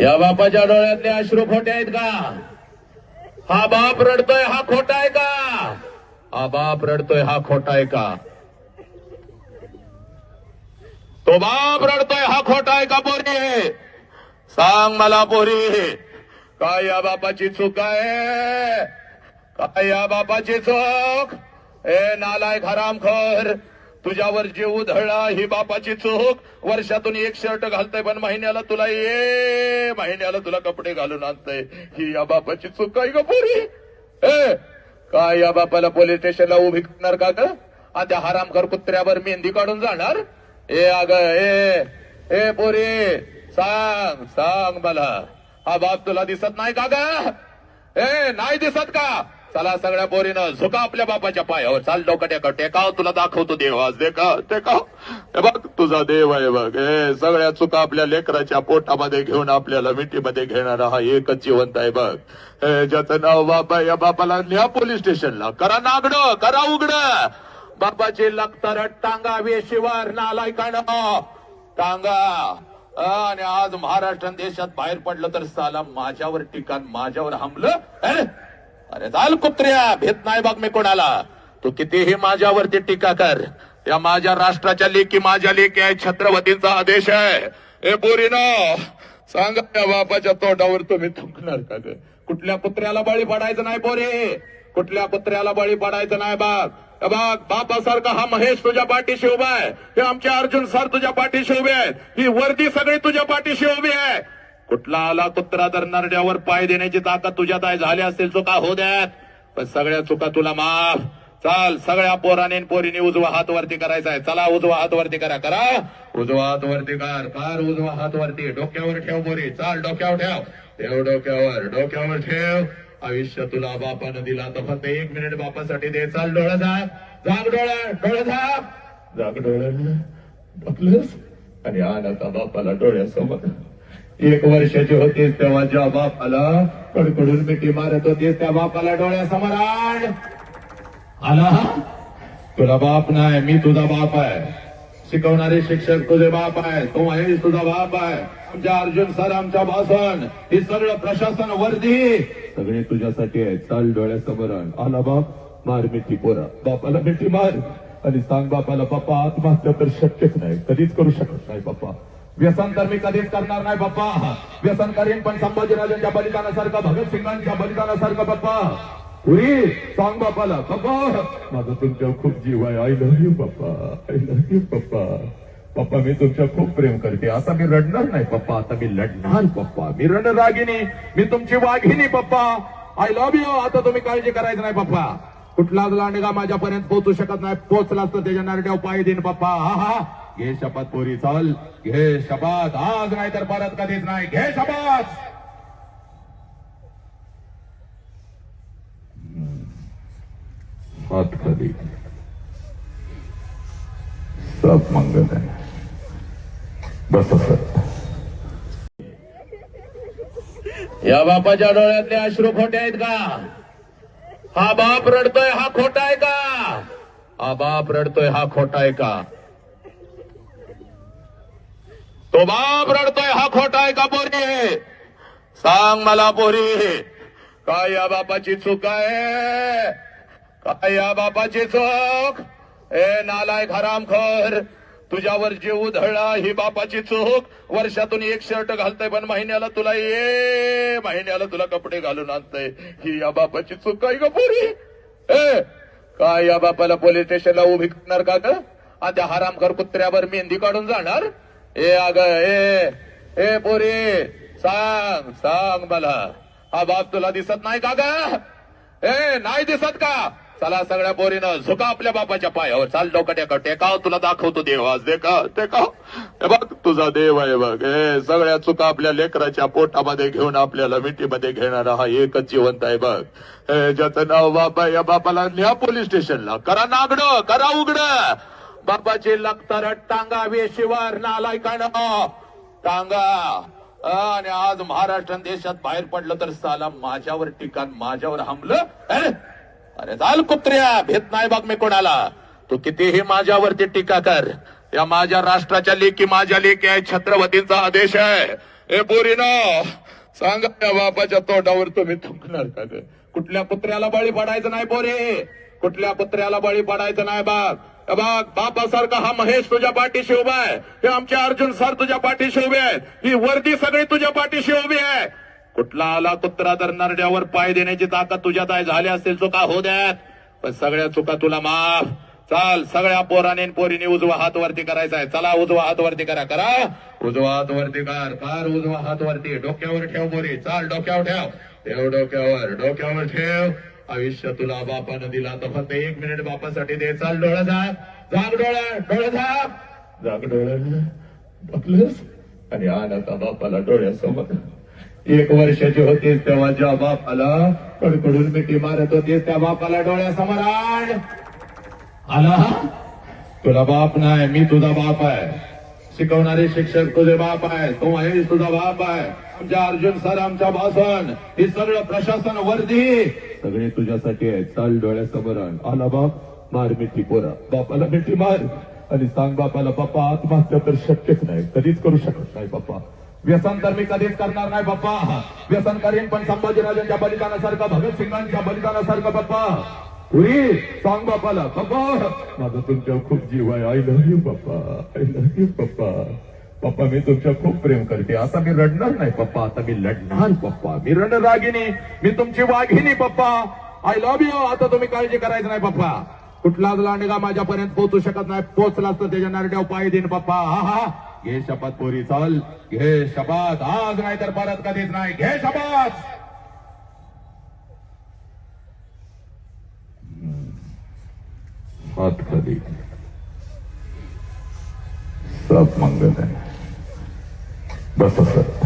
या बापाच्या डोळ्यातले अश्रू खोटे आहेत का? हा बाप रडतोय हा खोटा आहे का? हा बाप रडतोय हा खोटा आहे का? तो बाप रडतोय हा खोटा आहे का पोरी? सांग मला पोरी काय या बापाची चूक आहे? काय या बापाची चूक? ए नालायक हरामखोर तुझ्यावर जे उधळला ही बापाची चूक. वर्षातून एक शर्ट घालतय पण महिन्याला तुला ये महिन्याला तुला कपडे घालून आणतय. ही या बापाची चूक काय का पोरी. ए काय या बापाला पोलीस स्टेशनला उभी करणार का ग? आता त्या कुत्र्यावर मेहंदी काढून जाणार? ए अग ए ए पोरी सांग सांग मला. हा बाप तुला दिसत नाही का ग? ए नाही दिसत का? चला सगळ्या बोरीनं झुका आपल्या बापाच्या पायावर. चाल डोकट्या टेकाव. तुला दाखवतो देव आज. देखाव टेकाव. हे बघ तुझा देव आहे बघ. हे सगळ्या चुका आपल्या लेकराच्या पोटामध्ये घेऊन आपल्याला मिठीमध्ये घेणारा हा एकच जिवंत आहे बघ. हे ज्याचं नाव बाबा या बापाला न्या पोलीस स्टेशनला. करा नागड करा उघड. बाबाची लखतर टांगा वेशिवार नालायकानं. टांगा. आणि आज महाराष्ट्र देशात बाहेर पडलं तर साला माझ्यावर टिकाण माझ्यावर हमलं. अरे अरे जाल कुत्र्या भेद नाही बघ मी कोणाला. तू कितीही माझ्यावरती टीका कर. त्या माझ्या राष्ट्राच्या लेखी माझ्या लेखी आहे छत्रपतींचा आदेश आहे. ए बोरीनो सांगा त्या बापाच्या तोंडावर तुम्ही थुंकणार का ग? कुठल्या कुत्र्याला बळी पडायचं नाही बोरे कुठल्या कुत्र्याला बळी पडायचं नाही बाग हे बापासारखा हा महेश तुझ्या पाठीशी उभा आहे. हे आमचे अर्जुन सर तुझ्या पाठीशी उभे आहेत. ही वर्दी सगळी तुझ्या पाठीशी उभी आहे. कुठला आला कुत्रा तर नरड्यावर पाय देण्याची ताकद तुझ्यात आहे झाली असतील चुका हो द्यात? पण सगळ्या चुका तुला माफ. चाल सगळ्या पोराने पोरीने उजवा हात वरती करायचा आहे. चला उजवा हात वरती करा करा. उजवा हात वरती कर कर उजवा हात वरती. डोक्यावर ठेव पोरी. चाल डोक्यावर ठेव. ठेव डोक्यावर डोक्यावर ठेव. आयुष्य तुला बापानं दिला. तर फक्त एक मिनिट बापासाठी दे. चाल डोळा झाप जाग डोळा डोळा झाप जाग डोळा बघलंस आणि आण आता बापाला डोळ्यासमोर. एक वर्षाची होते तेव्हा ज्या बापाला कडकडून मिठी मारत होते त्या बापाला डोळ्यासमोर आण. आला तुला बाप नाही मी तुझा बाप आहे. शिकवणारे शिक्षक तुझे बाप आहे तो महेश तुझा बाप आहे. आमच्या अर्जुन सर आमच्या भाषण हे सगळं प्रशासन वर्दी. सगळे तुझ्यासाठी आहे चाल डोळ्यासमोर आण. आला बाप मार मिठी पोरा. बापाला मिठी मार. आणि सांग बापाला बाप्पा आत्महत्या तर शक्यच नाही. कधीच करू शकत नाही बाप्पा व्यसन तर मी कधीच करणार नाही बाप्पा. व्यसन करीन पण संभाजीराजांच्या बलिदानासारखं भगतसिंगांच्या बलिदानासारखं पप्पा पुरी सांग बाप्पाला बाप्पा. माझा तुमच्यावर खूप जीव आहे. I love you Bappa. I love you papa papa मी तुमच्या खूप प्रेम करते. आता मी रडणार नाही पप्पा आता मी लढणार पप्पा मी रणरागिनी मी तुमची वाघिनी पप्पा आय लव्ह यू आता तुम्ही काळजी करायचं नाही पप्पा कुठलाच लांडगा माझ्यापर्यंत पोहोचू शकत नाही. पोहोचलाच तर त्याच्या नरड्याव पाय देईन पप्पा हा हा. घे शपथ पोरी चाल. घे शपथ. आज नाही तर परत कधीच नाही. घे शपथ. हात सब मंगल आहे. बस सर या बापाच्या डोळ्यातले अश्रू खोटे आहेत का? हा बाप रडतोय हा खोटा आहे का? हा बाप रडतोय हा खोटा आहे का? तो बाप रडतोय हा खोटा आहे का पोरी? सांग मला पोरी काय या बापाची चूक आहे? काय या बापाची चूक? ए नालायक हरामखोर तुझ्यावर जीव उधळला ही बापाची चूक. वर्षातून एक शर्ट घालतय पण महिन्याला तुला ये महिन्याला तुला कपडे घालून आणतय. ही या बापाची चूक आहे का पोरी? ए काय या बापाला पोलीस स्टेशनला उभी करणार का ग? आता त्या कुत्र्यावर मेहंदी काढून जाणार? ए अग ए ए पोरी सांग सांग मला. हा बाप तुला दिसत नाही का ग? ए नाही दिसत का? चला सगळ्या पोरीनं झुका आपल्या बापाच्या पायावर. चाल डोकट्याक टेकाव तुला दाखवतो देव आज. देखाव टेकाव. हे बघ तुझा देव आहे बघ. हे सगळ्या चुका आपल्या लेकराच्या पोटामध्ये घेऊन आपल्याला मिठीमध्ये घेणारा हा एकच जिवंत आहे बघ. हे ज्याचं नाव बाबा या बापाला न्या पोलीस स्टेशनला. करा नागड करा उघड. बाबाजी लखतर टांगा शिवार नालायकानं टांगा. आणि आज महाराष्ट्र देशात बाहेर पडलं तर साला माझ्यावर ठिकाण माझ्यावर हमलं. अरे चाल कुत्र्या भेट नाही बघ मी कोणाला. तू कितीही माझ्यावरती टीका कर. या माझ्या राष्ट्राच्या लेखी माझ्या लेखी आहे छत्रपतींचा आदेश आहे. हे पोरीनो सांगा त्या बापाच्या तोंडावर तुम्ही थुंकणार का कुठल्या पुत्र्याला बळी पडायचं नाही पोरे कुठल्या पुत्र्याला बळी पडायचं नाही बाग बघ बापासारखा हा महेश तुझ्या पाठीशी उभा आहे. हे आमचे अर्जुन सर तुझ्या पाठीशी उभे आहेत. ही वर्दी सगळी तुझ्या पाठीशी उभी आहे. कुठला आला कुत्रा तर नरड्यावर पाय देण्याची ताकद तुझ्यात आहे झाली असतील चुका हो द्यात. पण सगळ्या चुका तुला माफ. चाल सगळ्या पोराने पोरीने उजवा हात वरती करायचा आहे. चला उजवा हात वरती करा करा. उजवा हात वरती कर फार उजवा हात वरती. डोक्यावर ठेव पोरी. चाल डोक्यावर ठेव. ठेव डोक्यावर डोक्यावर ठेव. आयुष्य तुला बापानं दिला तर फक्त एक मिनिट बापासाठी दे. चाल डोळा झाक. जाग डोळा. डोळा झाक. जाग डोळा. डोकलंस आणि आण आता बापाला डोळ्यासमोर. एक वर्षाची होतीस तेव्हा ज्या बापाला कडकडून मिठी मारत होतीस त्या बापाला डोळ्यासमोर आण आला तुला बाप नाही मी तुझा बाप आहे. शिकवणारे शिक्षक तुझे बाप आहे. तो महेश तुझा बाप आहे. आमच्या अर्जुन सर आमच्या भाषण हे सगळं प्रशासन वर्दी. सगळे तुझ्यासाठी आहे चाल डोळ्यासमोर आला बाप मार मिठी पोरा. बापाला मिठी मार. आणि सांग बापाला बाप्पा आत्महत्या तर शक्यच नाही. कधीच करू शकत नाही बाप्पा व्यसन तर मी कधीच करणार नाही बाप्पा व्यसन करीन पण संभाजीराजांच्या बलिदानासारखा भगतसिंगांच्या बलिदानासारखा बाप्पा उरी सांग बापाला बाप्पा माझा तुमच्या खूप जीव आहे. I love you Bappa I love you Bappa papa मी तुमच्या खूप प्रेम करते. आता मी रडणार नाही पप्पा. आता मी लढणार पप्पा. मी रणरागिनी मी तुमची वाघिनी पप्पा. आय लव्ह यू आता तुम्ही काळजी करायचं नाही पप्पा. कुठलाच लांडगा माझ्यापर्यंत पोहोचू शकत नाही. पोहोचला तर त्याच्या नरड्याव पाय देईन पप्पा. हा हा. घे शपथ पोरी. चल. घे शपथ. आज नाही तर परत कधीच नाही. घे शपथ. हात खाली सब मंगल आहे बस सर